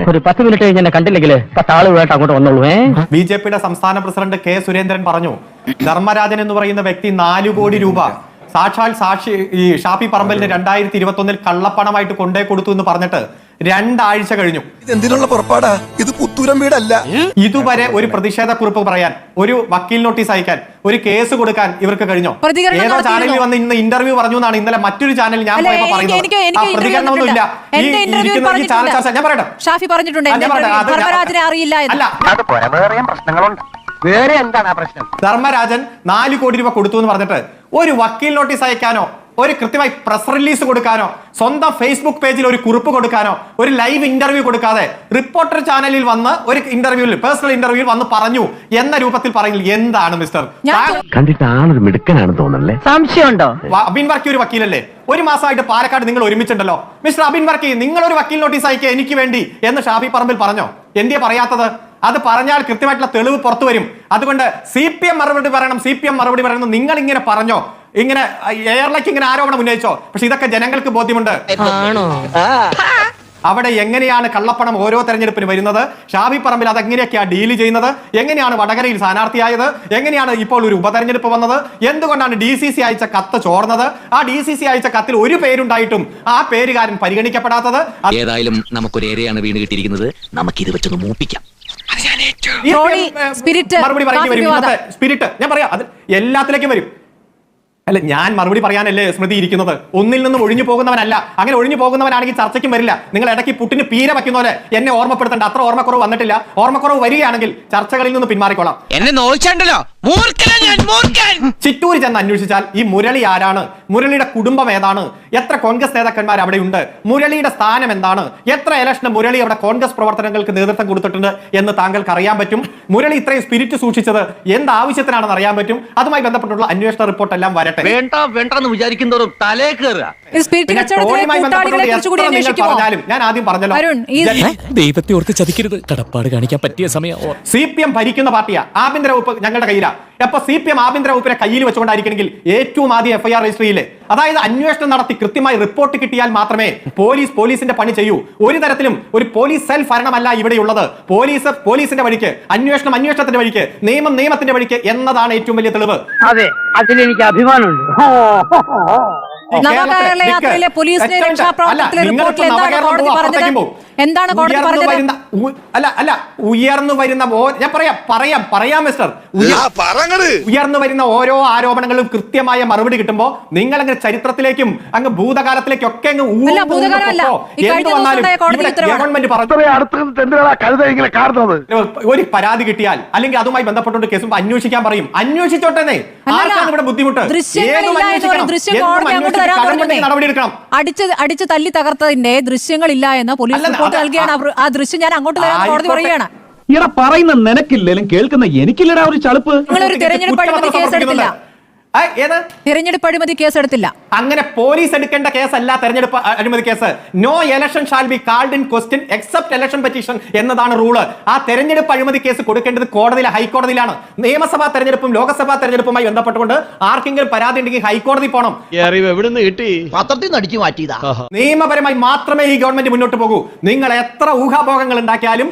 ഒരു പത്ത് മിനിറ്റ് കഴിഞ്ഞ് എന്നെ കണ്ടില്ലെങ്കിൽ പത്താളുകളായിട്ട് അങ്ങോട്ട് വന്നോളൂ ഏ? ബി ജെ പിയുടെ സംസ്ഥാന പ്രസിഡന്റ് കെ സുരേന്ദ്രൻ പറഞ്ഞു ധർമ്മരാജൻ എന്ന് പറയുന്ന വ്യക്തി നാലു കോടി രൂപ. സാക്ഷാൽ സാക്ഷി ഈ ഷാഫി പറമ്പലിന് രണ്ടായിരത്തി ഇരുപത്തി ഒന്നിൽ കള്ളപ്പണമായിട്ട് കൊണ്ടേ കൊടുത്തു എന്ന് പറഞ്ഞിട്ട് രണ്ടാഴ്ച കഴിഞ്ഞു. ഇതെന്തിനുള്ള പുറപ്പാടാ? ഇത് പുത്തൂരം വീടല്ല. ഇതുവരെ ഒരു പ്രതിഷേധ കുറിപ്പ് പറയാൻ ഒരു വക്കീൽ നോട്ടീസ് അയക്കാൻ ഒരു കേസ് കൊടുക്കാൻ ഇവർക്ക് കഴിഞ്ഞോ? പ്രതികരണം ഏതോ ചാനലിൽ? വന്ന് ഇന്ന് ഇന്റർവ്യൂ പറഞ്ഞു എന്നാണ് ഇന്നലെ മറ്റൊരു ചാനൽ ഞാൻ പോയപ്പോ പറയുന്നത്. എനിക്ക് എനിക്ക് പ്രതികരണമൊന്നുമില്ല. ഈ ചാനൽ ചർച്ച ഞാൻ പറയട്ടെ? ഷാഫി പറഞ്ഞിട്ടുണ്ട്. അറിയില്ല. അല്ല. പ്രശ്നങ്ങളുണ്ട്. വേറെ എന്താണ് ആ പ്രശ്നം? ധർമ്മരാജൻ നാല് കോടി രൂപ കൊടുത്തു എന്ന് പറഞ്ഞിട്ട് ഒരു വക്കീൽ നോട്ടീസ് അയക്കാനോ? ഒരു കൃത്യമായി പ്രസ് റിലീസ് കൊടുക്കാനോ സ്വന്തം ഫേസ്ബുക്ക് പേജിൽ ഒരു കുറിപ്പ് കൊടുക്കാനോ ഒരു ലൈവ് ഇന്റർവ്യൂ കൊടുക്കാതെ റിപ്പോർട്ടർ ചാനലിൽ വന്ന് ഒരു ഇന്റർവ്യൂവിൽ പേഴ്സണൽ ഇന്റർവ്യൂവിൽ വന്ന് പറഞ്ഞു എന്ന രൂപത്തിൽ പറയുന്നത് എന്താണ് മിസ്റ്റർ കണ്ടിട്ട് ആളൊരു മിടുക്കനാണെന്ന് തോന്നല്ലേ സംശയമുണ്ടോ? അബിൻ വർക്കി ഒരു വക്കീലല്ലേ? ഒരു മാസമായിട്ട് പാലക്കാട് നിങ്ങൾ ഒരുമിച്ചുണ്ടല്ലോ. മിസ്റ്റർ അബിൻ വർക്കി നിങ്ങൾ ഒരു വക്കീൽ നോട്ടീസ് അയക്കുക എനിക്ക് വേണ്ടി എന്ന് ഷാഫി പറമ്പിൽ പറഞ്ഞോ? എന്തിയാ പറയാത്തത്? അത് പറഞ്ഞാൽ കൃത്യമായിട്ടുള്ള തെളിവ് പുറത്തു വരും. അതുകൊണ്ട് സി പി എം മറുപടി പറയണം സി പി എം മറുപടി പറയണം നിങ്ങൾ ഇങ്ങനെ പറഞ്ഞോ? ഇങ്ങനെ എയർലൈക്ക് ഇങ്ങനെ ആരോപണം ഉന്നയിച്ചോ? പക്ഷെ ഇതൊക്കെ ജനങ്ങൾക്ക് ബോധ്യമുണ്ട്. അവിടെ എങ്ങനെയാണ് കള്ളപ്പണം ഓരോ തെരഞ്ഞെടുപ്പിന് വരുന്നത്? ഷാബി പറമ്പിൽ അതെങ്ങനെയൊക്കെയാണ് ഡീൽ ചെയ്യുന്നത്? എങ്ങനെയാണ് വടകരയിൽ സ്ഥാനാർത്ഥിയായത്? എങ്ങനെയാണ് ഇപ്പോൾ ഒരു ഉപതെരഞ്ഞെടുപ്പ് വന്നത്? എന്തുകൊണ്ടാണ് ഡി സി സി അയച്ച കത്ത് ചോർന്നത്? ആ ഡി സി സി അയച്ച കത്തിൽ ഒരു പേരുണ്ടായിട്ടും ആ പേരുകാരൻ പരിഗണിക്കപ്പെടാത്തത്? ഏതായാലും നമുക്കൊരു ഏരയാണ് വീണ് കിട്ടിയിരിക്കുന്നത്. നമുക്കിത് വെച്ചൊന്ന് മൂപ്പിക്കാം. സ്പിരിറ്റ്, മറുപടി പറയേണ്ടി വരും. സ്പിരിറ്റ് ഞാൻ പറയാം അത് എല്ലാത്തിലേക്കും വരും. അല്ല ഞാൻ മറുപടി പറയാനല്ലേ സ്മൃതി ഇരിക്കുന്നത്? ഒന്നിൽ നിന്നും ഒഴിഞ്ഞു പോകുന്നവനല്ല. അങ്ങനെ ഒഴിഞ്ഞു പോകുന്നവനാണെങ്കിൽ ചർച്ചയ്ക്കും വരില്ല. നിങ്ങൾ ഇടയ്ക്ക് പുട്ടിന് പീര വയ്ക്കുന്ന പോലെ എന്നെ ഓർമ്മപ്പെടുത്തേണ്ട. അത്ര ഓർമ്മക്കുറവ് വന്നിട്ടില്ല. ഓർമ്മക്കുറവ് വരികയാണെങ്കിൽ ചർച്ചകളിൽ നിന്ന് പിന്മാറിക്കോളാം. എന്നെ നോയിച്ചാണ്ടല്ലോ ചിറ്റൂര് ചെന്ന് അന്വേഷിച്ചാൽ ഈ മുരളി ആരാണ്? മുരളിയുടെ കുടുംബം ഏതാണ്? എത്ര കോൺഗ്രസ് നേതാക്കന്മാർ അവിടെ ഉണ്ട്? മുരളിയുടെ സ്ഥാനം എന്താണ്? എത്ര ഇലക്ഷന് മുരളി അവിടെ കോൺഗ്രസ് പ്രവർത്തനങ്ങൾക്ക് നേതൃത്വം കൊടുത്തിട്ടുണ്ട് എന്ന് താങ്കൾക്ക് അറിയാൻ പറ്റും? മുരളി ഇത്രയും സ്പിരിറ്റ് സൂക്ഷിച്ചത് എന്ത് ആവശ്യത്തിനാണെന്ന് അറിയാൻ പറ്റും? അതുമായി ബന്ധപ്പെട്ടുള്ള അന്വേഷണ റിപ്പോർട്ട് എല്ലാം വരട്ടെ. വേണ്ട വേണ്ടെന്ന് വിചാരിക്കുന്നവരും തലേ പറഞ്ഞാലും ഞാൻ ആദ്യം പറഞ്ഞല്ലോ. അരുൺ ഈ ദൈവത്തെ ഓർത്ത് ചതിക്കരുത്. കടപ്പാട് കാണിക്കാൻ പറ്റിയ സമയം. സി പി എം ഭരിക്കുന്ന പാർട്ടിയാ. ആഭ്യന്തര വകുപ്പ് ഞങ്ങളുടെ കയ്യിലാ. അപ്പൊ സി പി എം ആഭ്യന്തര വകുപ്പിനെ കയ്യിൽ വെച്ചുകൊണ്ടായിരിക്കണമെങ്കിൽ ഏറ്റവും ആദ്യം എഫ്ഐആർ രജിസ്റ്റർ ചെയ്യില്ലേ അതായത് അന്വേഷണം നടത്തി കൃത്യമായി റിപ്പോർട്ട് കിട്ടിയാൽ മാത്രമേ പോലീസ് പോലീസിന്റെ പണി ചെയ്യൂ. ഒരു തരത്തിലും ഒരു പോലീസ് സെൽ ഭരണമല്ല ഇവിടെയുള്ളത്. പോലീസ് പോലീസിന്റെ വഴിക്ക് അന്വേഷണം അന്വേഷണത്തിന്റെ വഴിക്ക് നിയമം നിയമത്തിന്റെ വഴിക്ക് എന്നതാണ് ഏറ്റവും വലിയ തെളിവ്. അതെ അതിലെനിക്ക് അഭിമാനമുണ്ട്. ഈ നവകേരള കേരളത്തിലെ യാത്രയിലെ ഒറ്റ രക്ഷാപ്രവർത്തനത്തിലെ റിപ്പോർട്ടിൽ എന്താണ് കോടതി പറഞ്ഞത്? എന്താണ് കോടതി പറഞ്ഞത്? അല്ല അല്ല ഉയർന്നു വരുന്ന ഞാൻ പറയാം പറയാം പറയാം മിസ്റ്റർ ആ പറങ്ങട്. ഉയർന്നു വരുന്ന ഓരോ ആരോപണങ്ങളും കൃത്യമായ മറുപടി കിട്ടുമ്പോ നിങ്ങൾ അങ്ങ് ചരിത്രത്തിലേക്കും അങ്ങ് ഭൂതകാലത്തിലേക്കും ഒക്കെ അങ്ങ് ഒരു പരാതി കിട്ടിയാൽ അല്ലെങ്കിൽ അതുമായി ബന്ധപ്പെട്ടുകൊണ്ട് കേസും അന്വേഷിക്കാൻ പറയും. അന്വേഷിച്ചോട്ടെ ആർക്കാണ് ഇവിടെ ബുദ്ധിമുട്ട്. നടപടി എടുക്കണം. അടിച്ച് അടിച്ച് തല്ലി തകർത്തതിന്റെ ദൃശ്യങ്ങളില്ല എന്ന് പോലീസ് നൽകിയാണ് ആ- ദൃശ്യം ഞാൻ അങ്ങോട്ട് വരാൻ കോടതി. പറയുകയാണ്. ഇട പറയുന്ന നിനക്കില്ലേലും കേൾക്കുന്ന എനിക്കില്ലടാ ഒരു ചളുപ്പ്. നിങ്ങളൊരു തെരഞ്ഞെടുപ്പ് അഴിമതി കുറ്റപത്രം തിരഞ്ഞെടുപ്പ് അഴിമതി കേസ് എടുത്തില്ല അങ്ങനെ പോലീസ് എടുക്കേണ്ട കേസല്ല തെരഞ്ഞെടുപ്പ് അഴിമതി case. No election shall be called in question except election petition എന്നതാണ് റൂൾ ആ തെരഞ്ഞെടുപ്പ് അഴിമതി കേസ് കൊടുക്കേണ്ടത് കോടതിയിൽ ഹൈക്കോടതിയിലാണ്. നിയമസഭാ തെരഞ്ഞെടുപ്പും ലോക്സഭാ തെരഞ്ഞെടുപ്പുമായി ബന്ധപ്പെട്ടുകൊണ്ട് ആർക്കെങ്കിലും പരാതി ഉണ്ടെങ്കിൽ ഹൈക്കോടതി പോകണം എവിടുന്ന് കിട്ടി? പത്രത്തിൽ നിന്ന് അടിച്ചു മാറ്റിയതാ. നിയമപരമായി മാത്രമേ ഈ ഗവൺമെന്റ് മുന്നോട്ട് പോകൂ. നിങ്ങൾ എത്ര ഊഹാഭോഗങ്ങൾ ഉണ്ടാക്കിയാലും.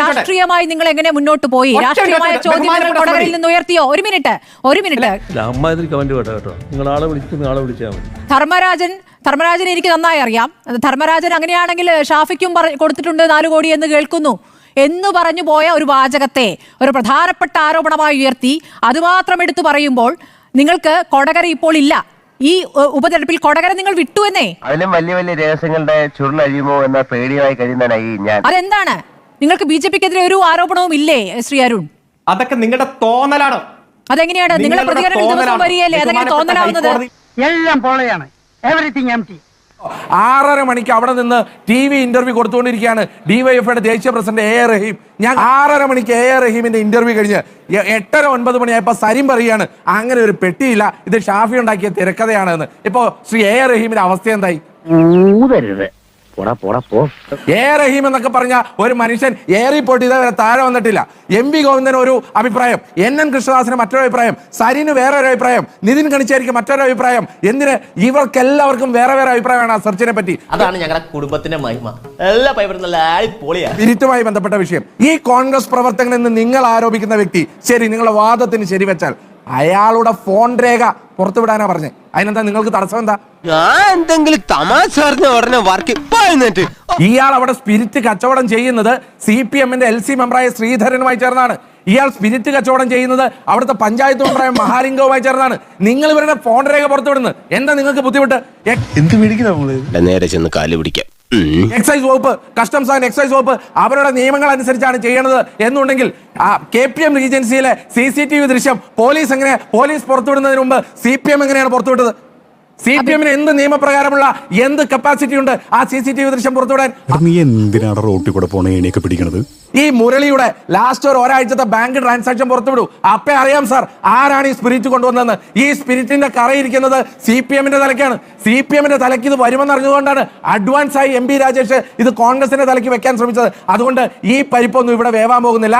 രാഷ്ട്രീയമായി നിങ്ങൾ എങ്ങനെ മുന്നോട്ട് പോയി? രാഷ്ട്രീയമായ ചോദ്യങ്ങൾ കൊടകരയിൽ നിന്ന് ഉയർത്തിയോ? ഒരു മിനിറ്റ് ഒരു മിനിറ്റ്. അമ്മാതിരി കമന്റ് കേട്ടോ കേട്ടോ. നിങ്ങൾ ആളെ വിളിക്കുന്ന ആളെ വിളിച്ചാൽ മതി. ധർമ്മരാജൻ ധർമ്മരാജൻ എനിക്ക് നന്നായി അറിയാം. ധർമ്മരാജൻ അങ്ങനെയാണെങ്കിൽ ഷാഫിക്കും പറ- കൊടുത്തിട്ടുണ്ട് നാല് കോടി എന്ന് കേൾക്കുന്നു. എന്ന് പറഞ്ഞു പോയ ഒരു വാചകത്തെ ഒരു പ്രധാനപ്പെട്ട ആരോപണമായി ഉയർത്തി. അതുമാത്രം എടുത്തു പറയുമ്പോൾ നിങ്ങൾക്ക് കൊടകര ഇപ്പോൾ ഇല്ല. ഈ ഉപതെരഞ്ഞെടുപ്പിൽ കൊടകര നിങ്ങൾ വിട്ടു എന്നേ. അതിലും വലിയ വലിയ രഹസ്യങ്ങളുടെ ചുരുളഴിയുമോ എന്ന പേടിയായി കഴിയുന്നതിനായി ഞാൻ. അതെന്താണ്? നിങ്ങൾക്ക് ബി ജെ പിക്കെതിരെ ഒരു ആരോപണവും ഇല്ലേ ശ്രീ അരുൺ? അതൊക്കെ നിങ്ങളുടെ തോന്നലാണ്. അതെങ്ങനെയാണ്? നിങ്ങളുടെ പ്രതികരണം ദിവസം തോന്നലാണ്. വരികയല്ലേ? അതെങ്ങനെ തോന്നലാവുന്നത്? എല്ലാം പോളയാണ്. എവറിത്തിങ് എം ടി ആറര മണിക്ക് അവിടെ നിന്ന് ടി വി ഇന്റർവ്യൂ കൊടുത്തുകൊണ്ടിരിക്കുകയാണ് ഡിവൈഎഫ്ഐയുടെ ദേശീയ പ്രസിഡന്റ് എ എ റഹീം. ഞാൻ ആറര മണിക്ക് എ എ റഹീമിന്റെ ഇന്റർവ്യൂ കഴിഞ്ഞ് എട്ടര ഒൻപത് മണിയായപ്പോ സരിം പറയുകയാണ് അങ്ങനെ ഒരു പെട്ടിയില്ല. ഇത് ഷാഫി ഉണ്ടാക്കിയ തിരക്കഥയാണ് എന്ന് ഇപ്പോ ശ്രീ എ എ റഹീമിന്റെ അവസ്ഥ എന്തായി? പോടാ പോടാ പോ. എ റഹീം എന്നൊക്കെ പറഞ്ഞ ഒരു മനുഷ്യൻ ഏറി പോയിട്ട് ഇതേവരെ താഴെ വന്നിട്ടില്ല. എം വി ഗോവിന്ദൻ ഒരു അഭിപ്രായം എൻ എൻ കൃഷ്ണദാസിന് മറ്റൊരു അഭിപ്രായം സരിന് ഒരു അഭിപ്രായം നിതിൻ കണിച്ചേരിക്ക് മറ്റൊരു അഭിപ്രായം. എന്തിന് ഇവർക്കെല്ലാവർക്കും വേറെ വേറെ അഭിപ്രായമാണ് ആ സെർച്ചിനെ പറ്റി? അതാണ് ഞങ്ങളുടെ കുടുംബത്തിന്റെ മഹിമ. എല്ലാ സ്പിരിറ്റുമായി ബന്ധപ്പെട്ട വിഷയം. ഈ കോൺഗ്രസ് പ്രവർത്തകൻ എന്ന് നിങ്ങൾ ആരോപിക്കുന്ന വ്യക്തി ശരി നിങ്ങളുടെ വാദത്തിന് ശരി വെച്ചാൽ അയാളുടെ ഫോൺ രേഖ പുറത്തുവിടാനാ പറഞ്ഞേ. അതിനെന്താ നിങ്ങൾക്ക് തടസ്സം എന്താ? ഞാൻ എന്തെങ്കിലും തമാശ പറഞ്ഞ ഉടനെ വർക്ക് എന്നിട്ട് ഇയാൾ അവിടെ സ്പിരിറ്റ് കച്ചവടം ചെയ്യുന്നത് സി പി എമ്മിന്റെ എൽ സി മെമ്പറായ ശ്രീധരനുമായി ചേർന്നാണ്. ഇയാൾ സ്പിരിറ്റ് കച്ചവടം ചെയ്യുന്നത് അവിടുത്തെ പഞ്ചായത്ത് മെമ്പറായ മഹാലിംഗവുമായി ചേർന്നാണ്. നിങ്ങൾ ഇവരുടെ ഫോൺ രേഖ പുറത്തുവിടുന്നത് എന്താ നിങ്ങൾക്ക് ബുദ്ധിമുട്ട്? എന്ത് മേടിക്കുന്ന നേരെ ചെന്ന് കാൽ പിടിക്കാം. എക്സൈസ് വകുപ്പ് കസ്റ്റംസ് ആൻഡ് എക്സൈസ് വകുപ്പ് അവരുടെ നിയമങ്ങൾ അനുസരിച്ചാണ് ചെയ്യണത് എന്നുണ്ടെങ്കിൽ ആ കെ പി എം റീജൻസിയിലെ സി സി ടി വി ദൃശ്യം പോലീസ് എങ്ങനെ പോലീസ് പുറത്തുവിടുന്നതിന് മുമ്പ് സി പി എം എങ്ങനെയാണ് പുറത്തുവിട്ടത്? സി പി എമ്മിന് എന്ത് നിയമപ്രകാരമുള്ള എന്ത് കപ്പാസിറ്റി ഉണ്ട്? ആ സി സി ടി വി ദൃശ്യം പുറത്തുവിടാൻ. നീ എന്തിനാണ് റോട്ടിൽ കൂടെ പോണ പിടിക്കണത്? ഈ മുരളിയുടെ ലാസ്റ്റ് ഒരു ഒരാഴ്ചത്തെ ബാങ്ക് ട്രാൻസാക്ഷൻ പുറത്തുവിടൂ. അപ്പേ അറിയാം സാർ ആരാണ് ഈ സ്പിരിറ്റ് കൊണ്ടുവന്നതെന്ന്? ഈ സ്പിരിറ്റിന്റെ കറയിരിക്കുന്നത് സി പി എമ്മിന്റെ തലക്കാണ്. സി പി എമ്മിന്റെ തലയ്ക്ക് ഇത് വരുമെന്ന് അറിഞ്ഞുകൊണ്ടാണ് അഡ്വാൻസ് ആയി എം പി രാജേഷ് ഇത് കോൺഗ്രസിന്റെ തലയ്ക്ക് വെക്കാൻ ശ്രമിച്ചത്. അതുകൊണ്ട് ഈ പരിപ്പൊന്നും ഇവിടെ വേവാൻ പോകുന്നില്ല.